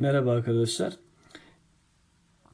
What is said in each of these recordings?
Merhaba arkadaşlar.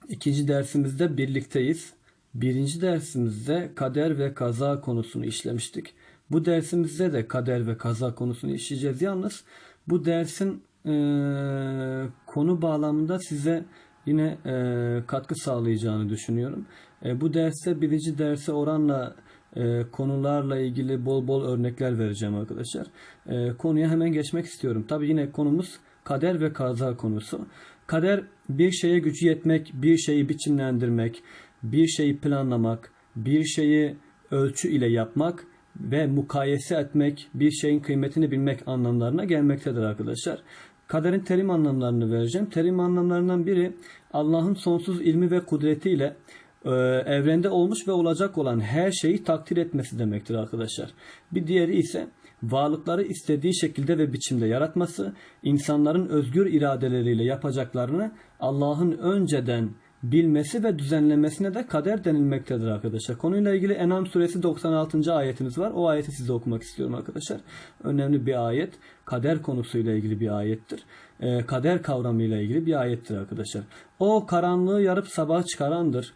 İkinci dersimizde birlikteyiz. Birinci dersimizde kader ve kaza konusunu işlemiştik. Bu dersimizde de kader ve kaza konusunu işleyeceğiz. Yalnız bu dersin eee, konu bağlamında size yine eee, katkı sağlayacağını düşünüyorum. E, bu derste birinci derse oranla e, konularla ilgili bol bol örnekler vereceğim arkadaşlar. E, konuya hemen geçmek istiyorum. Tabi yine konumuz kader ve kaza konusu. Kader bir şeye gücü yetmek, bir şeyi biçimlendirmek, bir şeyi planlamak, bir şeyi ölçü ile yapmak ve mukayese etmek, bir şeyin kıymetini bilmek anlamlarına gelmektedir arkadaşlar. Kaderin terim anlamlarını vereceğim. Terim anlamlarından biri Allah'ın sonsuz ilmi ve kudretiyle e, evrende olmuş ve olacak olan her şeyi takdir etmesi demektir arkadaşlar. Bir diğeri ise varlıkları istediği şekilde ve biçimde yaratması, insanların özgür iradeleriyle yapacaklarını Allah'ın önceden bilmesi ve düzenlemesine de kader denilmektedir arkadaşlar. Konuyla ilgili Enam suresi 96. ayetimiz var. O ayeti size okumak istiyorum arkadaşlar. Önemli bir ayet. Kader konusuyla ilgili bir ayettir. Ee, kader kavramıyla ilgili bir ayettir arkadaşlar. O karanlığı yarıp sabah çıkarandır.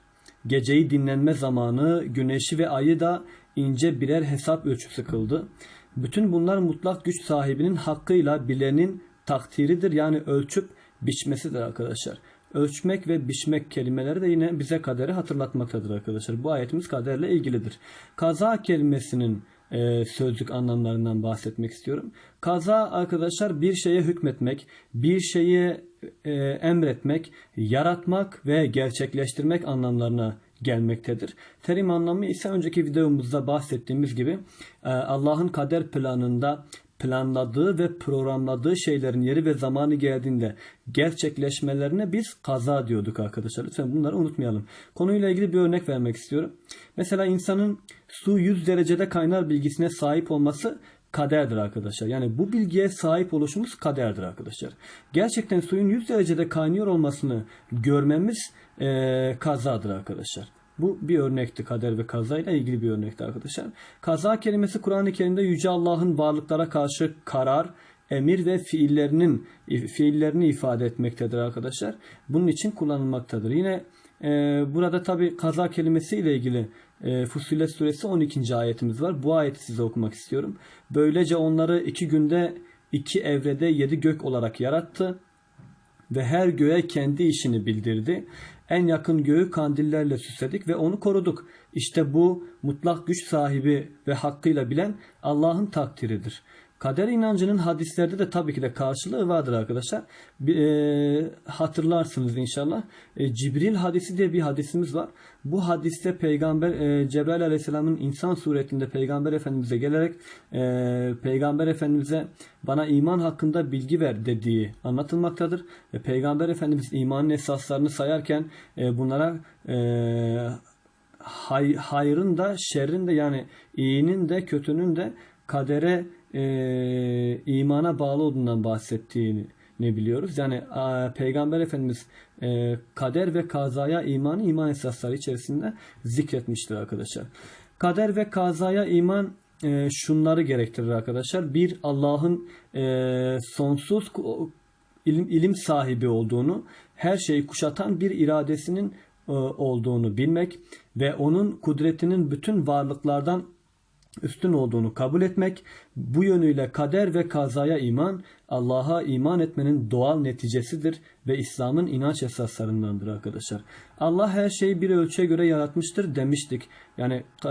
Geceyi dinlenme zamanı, güneşi ve ayı da ince birer hesap ölçüsü kıldı. Bütün bunlar mutlak güç sahibinin hakkıyla bilenin takdiridir. Yani ölçüp biçmesidir arkadaşlar. Ölçmek ve biçmek kelimeleri de yine bize kaderi hatırlatmaktadır arkadaşlar. Bu ayetimiz kaderle ilgilidir. Kaza kelimesinin e, sözlük anlamlarından bahsetmek istiyorum. Kaza arkadaşlar bir şeye hükmetmek, bir şeyi e, emretmek, yaratmak ve gerçekleştirmek anlamlarına gelmektedir. Terim anlamı ise önceki videomuzda bahsettiğimiz gibi e, Allah'ın kader planında planladığı ve programladığı şeylerin yeri ve zamanı geldiğinde gerçekleşmelerine biz kaza diyorduk arkadaşlar. Lütfen bunları unutmayalım. Konuyla ilgili bir örnek vermek istiyorum. Mesela insanın su 100 derecede kaynar bilgisine sahip olması kaderdir arkadaşlar. Yani bu bilgiye sahip oluşumuz kaderdir arkadaşlar. Gerçekten suyun 100 derecede kaynıyor olmasını görmemiz eee, kazadır arkadaşlar. Bu bir örnekti kader ve kaza ile ilgili bir örnekti arkadaşlar. Kaza kelimesi Kur'an-ı Kerim'de Yüce Allah'ın varlıklara karşı karar, emir ve fiillerinin fiillerini ifade etmektedir arkadaşlar. Bunun için kullanılmaktadır. Yine e, burada tabi kaza kelimesi ile ilgili e, Fussilet suresi 12. ayetimiz var. Bu ayeti size okumak istiyorum. Böylece onları iki günde iki evrede yedi gök olarak yarattı ve her göğe kendi işini bildirdi. En yakın göğü kandillerle süsledik ve onu koruduk. İşte bu mutlak güç sahibi ve hakkıyla bilen Allah'ın takdiridir. Kader inancının hadislerde de tabii ki de karşılığı vardır arkadaşlar. E, hatırlarsınız inşallah. E, Cibril hadisi diye bir hadisimiz var. Bu hadiste peygamber e, Cebrail aleyhisselamın insan suretinde peygamber efendimize gelerek e, peygamber efendimize bana iman hakkında bilgi ver dediği anlatılmaktadır. Ve peygamber efendimiz imanın esaslarını sayarken e, bunlara e, hay, hayrın da şerrin de yani iyinin de kötünün de kadere e, imana bağlı olduğundan bahsettiğini ne biliyoruz. Yani a, Peygamber Efendimiz e, kader ve kazaya imanı iman esasları içerisinde zikretmiştir arkadaşlar. Kader ve kazaya iman e, şunları gerektirir arkadaşlar. Bir Allah'ın e, sonsuz ilim, ilim sahibi olduğunu, her şeyi kuşatan bir iradesinin e, olduğunu bilmek ve onun kudretinin bütün varlıklardan üstün olduğunu kabul etmek, bu yönüyle kader ve kazaya iman, Allah'a iman etmenin doğal neticesidir ve İslam'ın inanç esaslarındandır arkadaşlar. Allah her şeyi bir ölçüye göre yaratmıştır demiştik. Yani e,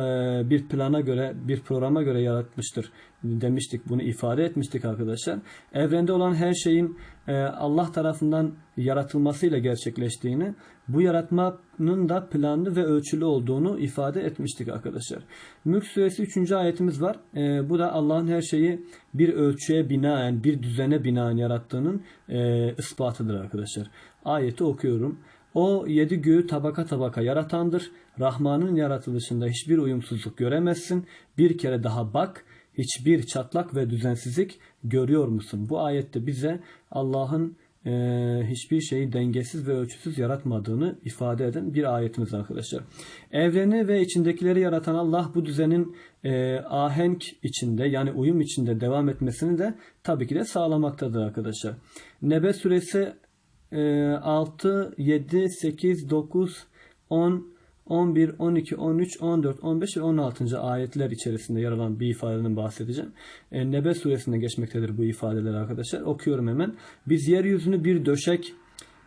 bir plana göre, bir programa göre yaratmıştır demiştik. Bunu ifade etmiştik arkadaşlar. Evrende olan her şeyin e, Allah tarafından yaratılmasıyla gerçekleştiğini, bu yaratmanın da planlı ve ölçülü olduğunu ifade etmiştik arkadaşlar. Mülk suresi 3. ayetimiz var. E, bu da Allah'ın her şeyi bir ölçüye binaen, bir düzene binaen yarattığının e, ispatıdır arkadaşlar. Ayeti okuyorum. O yedi göğü tabaka tabaka yaratandır. Rahman'ın yaratılışında hiçbir uyumsuzluk göremezsin. Bir kere daha bak. Hiçbir çatlak ve düzensizlik görüyor musun? Bu ayette bize Allah'ın e, hiçbir şeyi dengesiz ve ölçüsüz yaratmadığını ifade eden bir ayetimiz arkadaşlar. Evreni ve içindekileri yaratan Allah bu düzenin e, ahenk içinde yani uyum içinde devam etmesini de tabii ki de sağlamaktadır arkadaşlar. Nebe suresi 6, 7, 8, 9, 10, 11, 12, 13, 14, 15 ve 16. ayetler içerisinde yer alan bir ifadeden bahsedeceğim. E, Nebe suresinde geçmektedir bu ifadeler arkadaşlar. Okuyorum hemen. Biz yeryüzünü bir döşek,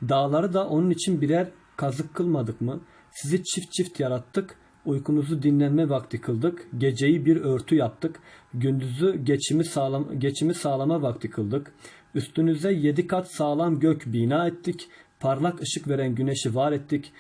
dağları da onun için birer kazık kılmadık mı? Sizi çift çift yarattık. Uykunuzu dinlenme vakti kıldık. Geceyi bir örtü yaptık. Gündüzü geçimi sağlam geçimi sağlama vakti kıldık. Üstünüze yedi kat sağlam gök bina ettik. Parlak ışık veren güneşi var ettik.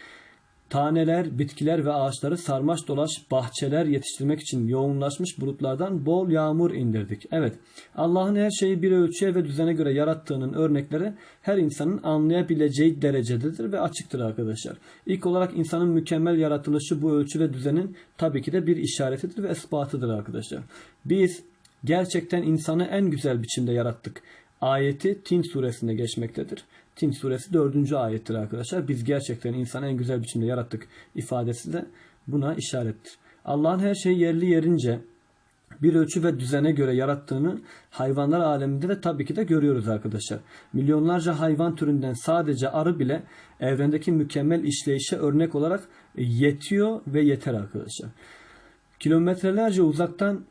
Taneler, bitkiler ve ağaçları sarmaş dolaş bahçeler yetiştirmek için yoğunlaşmış bulutlardan bol yağmur indirdik. Evet, Allah'ın her şeyi bir ölçüye ve düzene göre yarattığının örnekleri her insanın anlayabileceği derecededir ve açıktır arkadaşlar. İlk olarak insanın mükemmel yaratılışı bu ölçü ve düzenin tabii ki de bir işaretidir ve ispatıdır arkadaşlar. Biz gerçekten insanı en güzel biçimde yarattık. Ayeti Tin suresinde geçmektedir. Tin suresi 4. ayettir arkadaşlar. Biz gerçekten insanı en güzel biçimde yarattık ifadesi de buna işarettir. Allah'ın her şeyi yerli yerince bir ölçü ve düzene göre yarattığını hayvanlar aleminde de tabii ki de görüyoruz arkadaşlar. Milyonlarca hayvan türünden sadece arı bile evrendeki mükemmel işleyişe örnek olarak yetiyor ve yeter arkadaşlar. Kilometrelerce uzaktan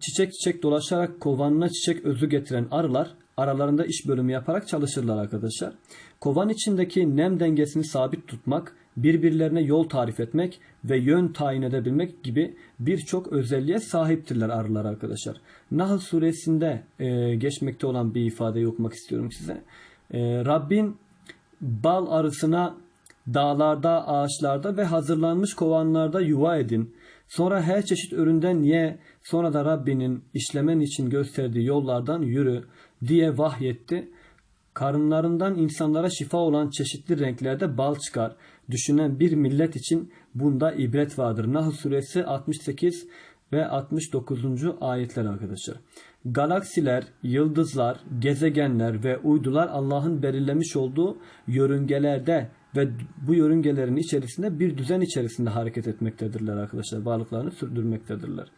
çiçek çiçek dolaşarak kovanına çiçek özü getiren arılar aralarında iş bölümü yaparak çalışırlar arkadaşlar. Kovan içindeki nem dengesini sabit tutmak, birbirlerine yol tarif etmek ve yön tayin edebilmek gibi birçok özelliğe sahiptirler arılar arkadaşlar. Nahl suresinde e, geçmekte olan bir ifadeyi okumak istiyorum size. E, Rabbin bal arısına dağlarda, ağaçlarda ve hazırlanmış kovanlarda yuva edin. Sonra her çeşit üründen ye, sonra da Rabbinin işlemen için gösterdiği yollardan yürü diye vahyetti. Karınlarından insanlara şifa olan çeşitli renklerde bal çıkar. Düşünen bir millet için bunda ibret vardır. Nahl suresi 68 ve 69. ayetler arkadaşlar. Galaksiler, yıldızlar, gezegenler ve uydular Allah'ın belirlemiş olduğu yörüngelerde ve bu yörüngelerin içerisinde bir düzen içerisinde hareket etmektedirler arkadaşlar. Varlıklarını sürdürmektedirler.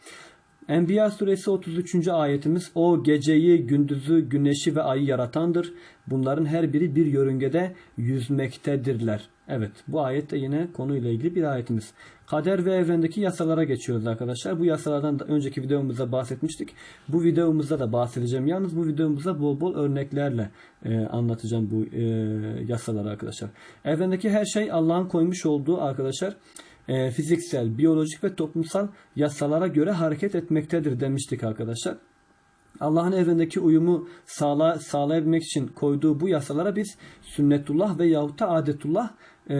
Enbiya suresi 33. ayetimiz o geceyi, gündüzü, güneşi ve ayı yaratandır. Bunların her biri bir yörüngede yüzmektedirler. Evet bu ayet de yine konuyla ilgili bir ayetimiz. Kader ve evrendeki yasalara geçiyoruz arkadaşlar. Bu yasalardan da önceki videomuzda bahsetmiştik. Bu videomuzda da bahsedeceğim. Yalnız bu videomuzda bol bol örneklerle e, anlatacağım bu e, yasaları arkadaşlar. Evrendeki her şey Allah'ın koymuş olduğu arkadaşlar e, fiziksel, biyolojik ve toplumsal yasalara göre hareket etmektedir demiştik arkadaşlar. Allah'ın evrendeki uyumu sağla, sağlayabilmek için koyduğu bu yasalara biz sünnetullah ve yahut da adetullah e,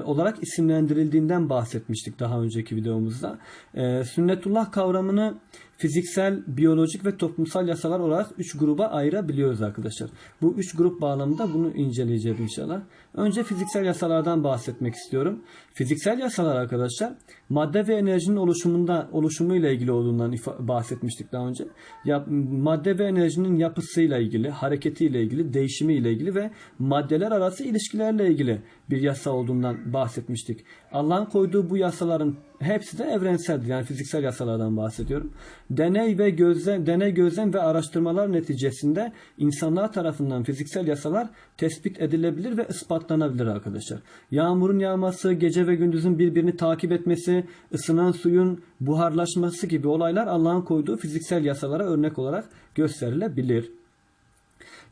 olarak isimlendirildiğinden bahsetmiştik daha önceki videomuzda. E, sünnetullah kavramını fiziksel, biyolojik ve toplumsal yasalar olarak 3 gruba ayırabiliyoruz arkadaşlar. Bu 3 grup bağlamında bunu inceleyeceğiz inşallah. Önce fiziksel yasalardan bahsetmek istiyorum. Fiziksel yasalar arkadaşlar madde ve enerjinin oluşumunda oluşumuyla ilgili olduğundan bahsetmiştik daha önce. Ya, madde ve enerjinin yapısıyla ilgili, hareketiyle ilgili, değişimiyle ilgili ve maddeler arası ilişkilerle ilgili bir yasa olduğundan bahsetmiştik. Allah'ın koyduğu bu yasaların hepsi de evrenseldir. Yani fiziksel yasalardan bahsediyorum. Deney ve gözlem, deney gözlem ve araştırmalar neticesinde insanlar tarafından fiziksel yasalar tespit edilebilir ve ispatlanabilir arkadaşlar. Yağmurun yağması, gece ve gündüzün birbirini takip etmesi, ısınan suyun buharlaşması gibi olaylar Allah'ın koyduğu fiziksel yasalara örnek olarak gösterilebilir.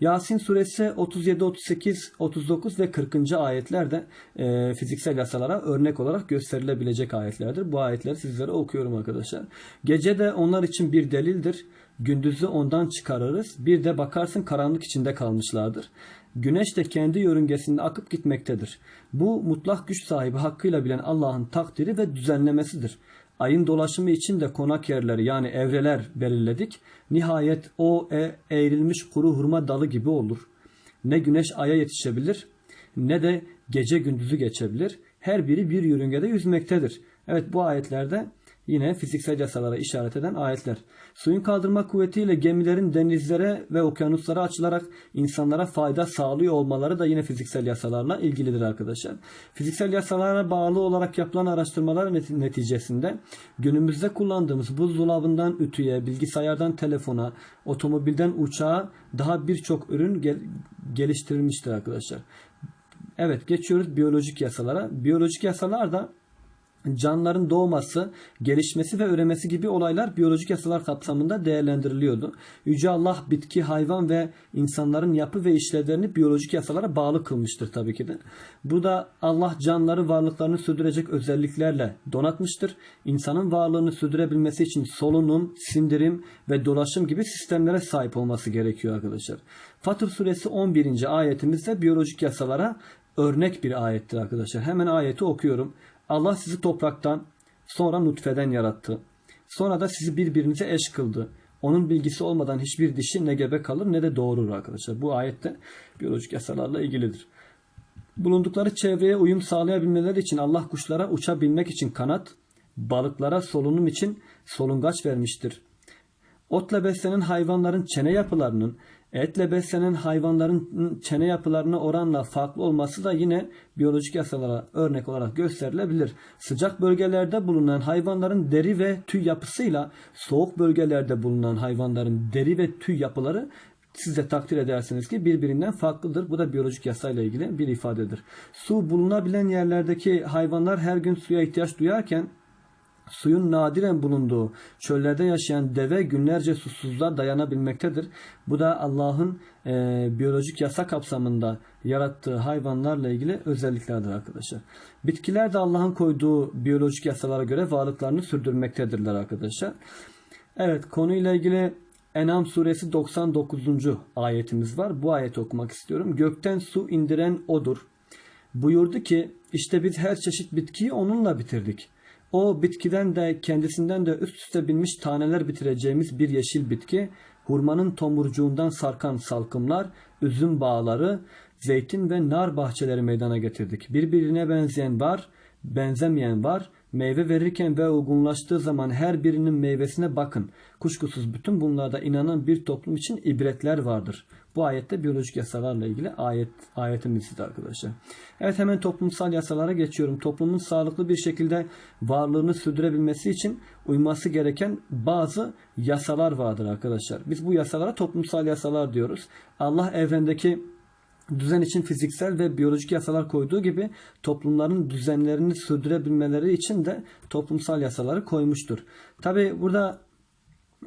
Yasin suresi 37, 38, 39 ve 40. ayetler de e, fiziksel yasalara örnek olarak gösterilebilecek ayetlerdir. Bu ayetleri sizlere okuyorum arkadaşlar. Gece de onlar için bir delildir. Gündüzü ondan çıkarırız. Bir de bakarsın karanlık içinde kalmışlardır. Güneş de kendi yörüngesinde akıp gitmektedir. Bu mutlak güç sahibi hakkıyla bilen Allah'ın takdiri ve düzenlemesidir. Ayın dolaşımı için de konak yerleri yani evreler belirledik. Nihayet o e, eğrilmiş kuru hurma dalı gibi olur. Ne güneş aya yetişebilir ne de gece gündüzü geçebilir. Her biri bir yörüngede yüzmektedir. Evet bu ayetlerde Yine fiziksel yasalara işaret eden ayetler. Suyun kaldırma kuvvetiyle gemilerin denizlere ve okyanuslara açılarak insanlara fayda sağlıyor olmaları da yine fiziksel yasalarla ilgilidir arkadaşlar. Fiziksel yasalara bağlı olarak yapılan araştırmalar neticesinde günümüzde kullandığımız buzdolabından ütüye, bilgisayardan telefona, otomobilden uçağa daha birçok ürün gel geliştirilmiştir arkadaşlar. Evet geçiyoruz biyolojik yasalara. Biyolojik yasalar da canlıların doğması, gelişmesi ve üremesi gibi olaylar biyolojik yasalar kapsamında değerlendiriliyordu. Yüce Allah bitki, hayvan ve insanların yapı ve işlevlerini biyolojik yasalara bağlı kılmıştır tabii ki de. Bu da Allah canlıları varlıklarını sürdürecek özelliklerle donatmıştır. İnsanın varlığını sürdürebilmesi için solunum, sindirim ve dolaşım gibi sistemlere sahip olması gerekiyor arkadaşlar. Fatır suresi 11. ayetimizde biyolojik yasalara örnek bir ayettir arkadaşlar. Hemen ayeti okuyorum. Allah sizi topraktan, sonra nutfeden yarattı. Sonra da sizi birbirinize eş kıldı. Onun bilgisi olmadan hiçbir dişi ne gebe kalır ne de doğurur arkadaşlar. Bu ayette biyolojik yasalarla ilgilidir. Bulundukları çevreye uyum sağlayabilmeleri için Allah kuşlara uçabilmek için kanat, balıklara solunum için solungaç vermiştir. Otla beslenen hayvanların çene yapılarının etle beslenen hayvanların çene yapılarına oranla farklı olması da yine biyolojik yasalara örnek olarak gösterilebilir. Sıcak bölgelerde bulunan hayvanların deri ve tüy yapısıyla soğuk bölgelerde bulunan hayvanların deri ve tüy yapıları siz de takdir edersiniz ki birbirinden farklıdır. Bu da biyolojik yasayla ilgili bir ifadedir. Su bulunabilen yerlerdeki hayvanlar her gün suya ihtiyaç duyarken Suyun nadiren bulunduğu çöllerde yaşayan deve günlerce susuzluğa dayanabilmektedir. Bu da Allah'ın e, biyolojik yasa kapsamında yarattığı hayvanlarla ilgili özelliklerdir arkadaşlar. Bitkiler de Allah'ın koyduğu biyolojik yasalara göre varlıklarını sürdürmektedirler arkadaşlar. Evet konuyla ilgili Enam suresi 99. ayetimiz var. Bu ayeti okumak istiyorum. Gökten su indiren odur. Buyurdu ki işte biz her çeşit bitkiyi onunla bitirdik. O bitkiden de kendisinden de üst üste binmiş taneler bitireceğimiz bir yeşil bitki, hurmanın tomurcuğundan sarkan salkımlar, üzüm bağları, zeytin ve nar bahçeleri meydana getirdik. Birbirine benzeyen var, benzemeyen var. Meyve verirken ve olgunlaştığı zaman her birinin meyvesine bakın. Kuşkusuz bütün bunlarda inanan bir toplum için ibretler vardır. Bu ayette biyolojik yasalarla ilgili ayet ayetimizdir arkadaşlar. Evet hemen toplumsal yasalara geçiyorum. Toplumun sağlıklı bir şekilde varlığını sürdürebilmesi için uyması gereken bazı yasalar vardır arkadaşlar. Biz bu yasalara toplumsal yasalar diyoruz. Allah evrendeki düzen için fiziksel ve biyolojik yasalar koyduğu gibi toplumların düzenlerini sürdürebilmeleri için de toplumsal yasaları koymuştur. Tabi burada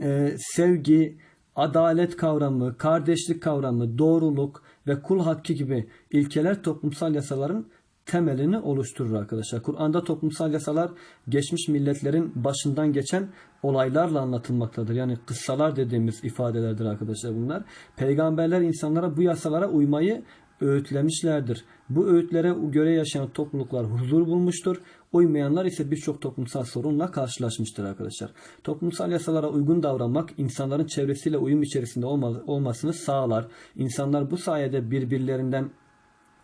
e, sevgi, adalet kavramı, kardeşlik kavramı, doğruluk ve kul hakkı gibi ilkeler toplumsal yasaların temelini oluşturur arkadaşlar. Kur'an'da toplumsal yasalar geçmiş milletlerin başından geçen olaylarla anlatılmaktadır. Yani kıssalar dediğimiz ifadelerdir arkadaşlar bunlar. Peygamberler insanlara bu yasalara uymayı öğütlemişlerdir. Bu öğütlere göre yaşayan topluluklar huzur bulmuştur. Uymayanlar ise birçok toplumsal sorunla karşılaşmıştır arkadaşlar. Toplumsal yasalara uygun davranmak insanların çevresiyle uyum içerisinde olmasını sağlar. İnsanlar bu sayede birbirlerinden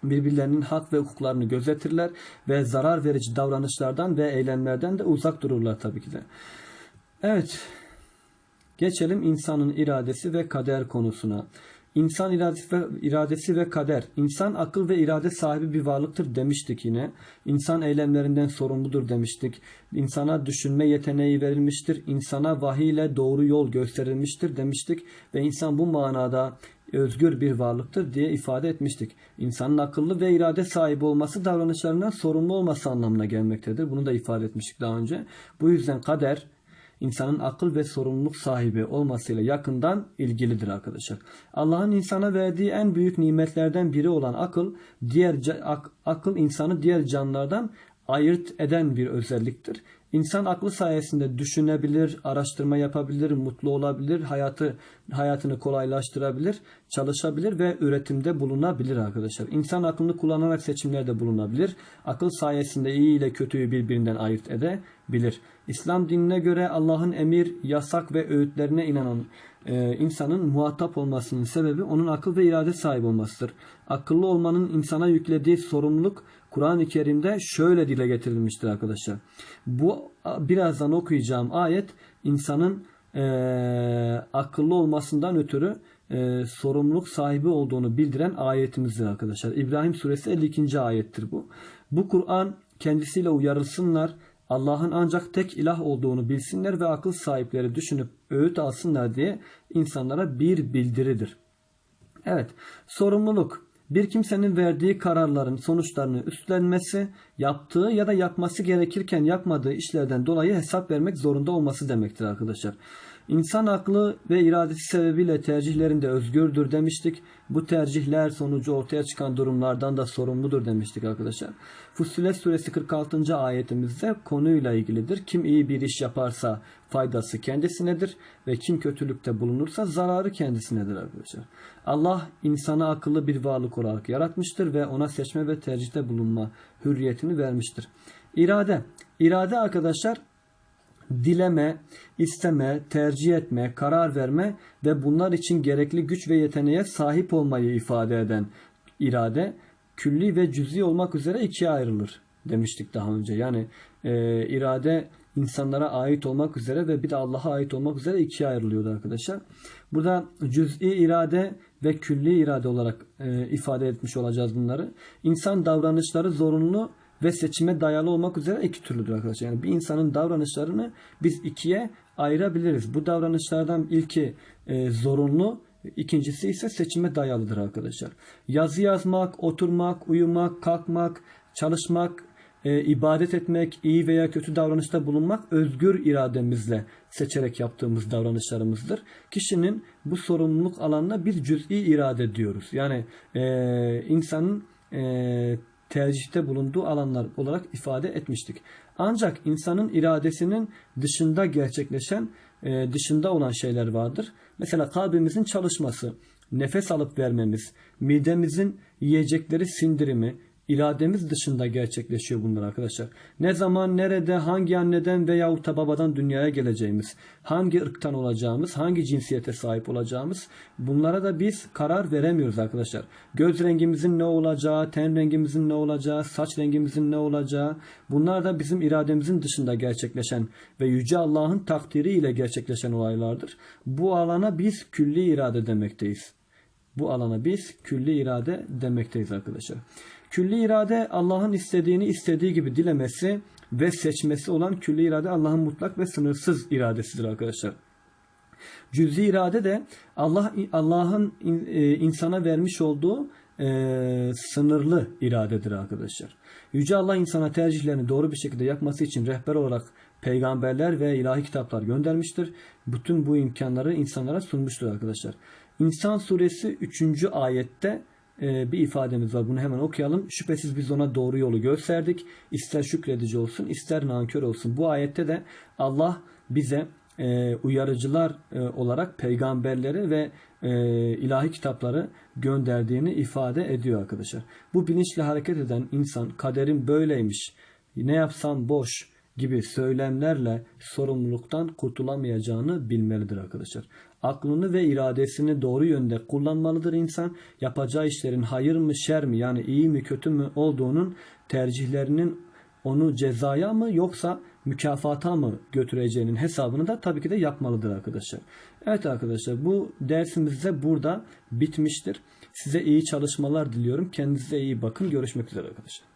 birbirlerinin hak ve hukuklarını gözetirler ve zarar verici davranışlardan ve eylemlerden de uzak dururlar tabii ki de. Evet. Geçelim insanın iradesi ve kader konusuna. İnsan iradesi ve, iradesi ve kader. İnsan akıl ve irade sahibi bir varlıktır demiştik yine. İnsan eylemlerinden sorumludur demiştik. İnsana düşünme yeteneği verilmiştir. İnsana vahiy ile doğru yol gösterilmiştir demiştik. Ve insan bu manada özgür bir varlıktır diye ifade etmiştik. İnsanın akıllı ve irade sahibi olması davranışlarından sorumlu olması anlamına gelmektedir. Bunu da ifade etmiştik daha önce. Bu yüzden kader insanın akıl ve sorumluluk sahibi olmasıyla yakından ilgilidir arkadaşlar. Allah'ın insana verdiği en büyük nimetlerden biri olan akıl, diğer ak, akıl insanı diğer canlılardan ayırt eden bir özelliktir. İnsan aklı sayesinde düşünebilir, araştırma yapabilir, mutlu olabilir, hayatı hayatını kolaylaştırabilir, çalışabilir ve üretimde bulunabilir arkadaşlar. İnsan aklını kullanarak seçimlerde bulunabilir. Akıl sayesinde iyi ile kötüyü birbirinden ayırt edebilir. İslam dinine göre Allah'ın emir, yasak ve öğütlerine inanan e, insanın muhatap olmasının sebebi onun akıl ve irade sahibi olmasıdır. Akıllı olmanın insana yüklediği sorumluluk Kur'an-ı Kerim'de şöyle dile getirilmiştir arkadaşlar. Bu birazdan okuyacağım ayet insanın e, akıllı olmasından ötürü e, sorumluluk sahibi olduğunu bildiren ayetimizdir arkadaşlar. İbrahim suresi 52. ayettir bu. Bu Kur'an kendisiyle uyarılsınlar, Allah'ın ancak tek ilah olduğunu bilsinler ve akıl sahipleri düşünüp öğüt alsınlar diye insanlara bir bildiridir. Evet, sorumluluk. Bir kimsenin verdiği kararların sonuçlarını üstlenmesi, yaptığı ya da yapması gerekirken yapmadığı işlerden dolayı hesap vermek zorunda olması demektir arkadaşlar. İnsan aklı ve iradesi sebebiyle tercihlerinde özgürdür demiştik. Bu tercihler sonucu ortaya çıkan durumlardan da sorumludur demiştik arkadaşlar. Fussilet suresi 46. ayetimizde konuyla ilgilidir. Kim iyi bir iş yaparsa faydası kendisinedir ve kim kötülükte bulunursa zararı kendisinedir arkadaşlar. Allah insanı akıllı bir varlık olarak yaratmıştır ve ona seçme ve tercihte bulunma hürriyetini vermiştir. İrade. İrade arkadaşlar dileme, isteme, tercih etme, karar verme ve bunlar için gerekli güç ve yeteneğe sahip olmayı ifade eden irade külli ve cüzi olmak üzere ikiye ayrılır demiştik daha önce. Yani e, irade insanlara ait olmak üzere ve bir de Allah'a ait olmak üzere ikiye ayrılıyordu arkadaşlar. Burada cüz'i irade ve külli irade olarak e, ifade etmiş olacağız bunları. İnsan davranışları zorunlu ve seçime dayalı olmak üzere iki türlüdür arkadaşlar. Yani bir insanın davranışlarını biz ikiye ayırabiliriz. Bu davranışlardan ilki e, zorunlu, ikincisi ise seçime dayalıdır arkadaşlar. Yazı yazmak, oturmak, uyumak, kalkmak, çalışmak, e, ibadet etmek, iyi veya kötü davranışta bulunmak özgür irademizle seçerek yaptığımız davranışlarımızdır. Kişinin bu sorumluluk alanına bir cüz'i irade diyoruz. Yani e, insanın e, tercihte bulunduğu alanlar olarak ifade etmiştik. Ancak insanın iradesinin dışında gerçekleşen, e, dışında olan şeyler vardır. Mesela kalbimizin çalışması, nefes alıp vermemiz, midemizin yiyecekleri sindirimi, irademiz dışında gerçekleşiyor bunlar arkadaşlar. Ne zaman, nerede, hangi anneden veya da babadan dünyaya geleceğimiz, hangi ırktan olacağımız, hangi cinsiyete sahip olacağımız bunlara da biz karar veremiyoruz arkadaşlar. Göz rengimizin ne olacağı, ten rengimizin ne olacağı, saç rengimizin ne olacağı bunlar da bizim irademizin dışında gerçekleşen ve Yüce Allah'ın takdiriyle gerçekleşen olaylardır. Bu alana biz külli irade demekteyiz. Bu alana biz külli irade demekteyiz arkadaşlar. Külli irade Allah'ın istediğini istediği gibi dilemesi ve seçmesi olan külli irade Allah'ın mutlak ve sınırsız iradesidir arkadaşlar. Cüz'i irade de Allah Allah'ın e, insana vermiş olduğu e, sınırlı iradedir arkadaşlar. Yüce Allah insana tercihlerini doğru bir şekilde yapması için rehber olarak peygamberler ve ilahi kitaplar göndermiştir. Bütün bu imkanları insanlara sunmuştur arkadaşlar. İnsan suresi 3. ayette bir ifademiz var. Bunu hemen okuyalım. Şüphesiz biz ona doğru yolu gösterdik. İster şükredici olsun, ister nankör olsun. Bu ayette de Allah bize e, uyarıcılar e, olarak peygamberleri ve e, ilahi kitapları gönderdiğini ifade ediyor arkadaşlar. Bu bilinçle hareket eden insan kaderin böyleymiş, ne yapsam boş gibi söylemlerle sorumluluktan kurtulamayacağını bilmelidir arkadaşlar. Aklını ve iradesini doğru yönde kullanmalıdır insan. Yapacağı işlerin hayır mı şer mi yani iyi mi kötü mü olduğunun tercihlerinin onu cezaya mı yoksa mükafata mı götüreceğinin hesabını da tabii ki de yapmalıdır arkadaşlar. Evet arkadaşlar bu dersimiz de burada bitmiştir. Size iyi çalışmalar diliyorum. Kendinize iyi bakın. Görüşmek üzere arkadaşlar.